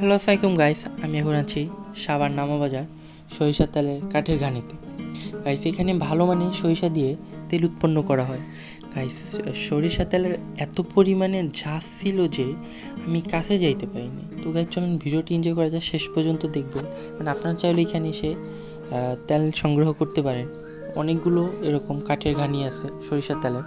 Hello সাইকুম guys, আমি এখন আছি সাবার নামাবাজার সরিষা তেলের কাঠের ঘানিতে। গাইস, এখানে ভালো মানের সরিষা দিয়ে তেল উৎপন্ন করা হয়। গাইস, সরিষা তেলের এত পরিমাণে ঝাঁজ ছিল যে আমি কাছে যাইতে পারিনি। তো গাইস, চলুন ভিডিওটি এনজয় করা যায় শেষ পর্যন্ত দেখবেন। মানে আপনারা চাইলে এখানে এসে তেল সংগ্রহ করতে পারেন। অনেকগুলো এরকম কাঠের ঘানি আছে সরিষা তেলের।